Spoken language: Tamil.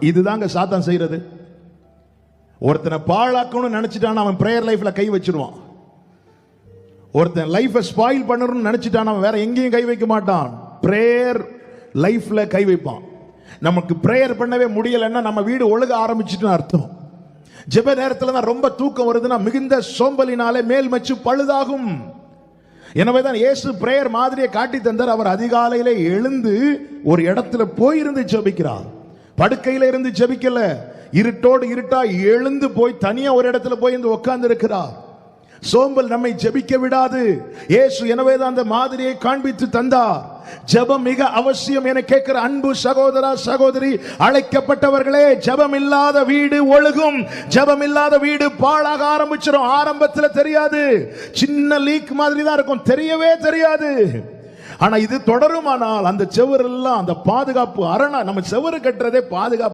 இதுதாங்க சாத்தான் செய்யறது. ஒருத்தனை பாழாக்கணும்னு நினைச்சிட்டான் அவன் பிரேயர் லைஃப்ல கை வச்சிருவான். ஒருத்தன் லைஃபை ஸ்பாயில் பண்ணணும்னு நினைச்சிட்டான் அவன் வேற எங்கேயும் கை வைக்க மாட்டான். பிரேயர் லைஃப்ல கை வைப்பான். நமக்கு பிரேயர் பண்ணவே முடியலைன்னா நம்ம வீடு ஒழுக ஆரம்பிச்சுட்டுன்னு அர்த்தம். ஜெப நேரத்தில் தான் ரொம்ப தூக்கம் வருதுன்னா மிகுந்த சோம்பலினாலே மேல் மச்சு பழுதாகும். எனவே தான் இயேசு பிரேயர் மாதிரியை காட்டி தந்தார். அவர் அதிகாலையிலே எழுந்து ஒரு இடத்துல போயிருந்து ஜெபிக்கிறார். படுக்கையில இருந்து ஜெபிக்கல. இருட்டோடு இருட்டா எழுந்து போய் தனியா ஒரு இடத்துல போய் இருந்து உட்கார்ந்து இருக்கிறார் சோம்பல் நம்மை ஜெபிக்க விடாது. ஏசு எனவே தான் அந்த மாதிரியை காண்பித்து தந்தார். ஜெபம் மிக அவசியம் என கேட்கிற அன்பு சகோதரா சகோதரி அழைக்கப்பட்டவர்களே ஜெபம் இல்லாத வீடு ஒழுகும். ஜெபம் இல்லாத வீடு பாழாக ஆரம்பிச்சிடும் ஆரம்பத்தில் தெரியாது. சின்ன லீக் மாதிரி தான் இருக்கும். தெரியவே தெரியாது. ஆனா இது தொடருமானால் அந்த செவரெல்லாம் அந்த பாதுகாப்பு அரணா நம்ம செவரு கட்டுறதே பாதுகாப்பு.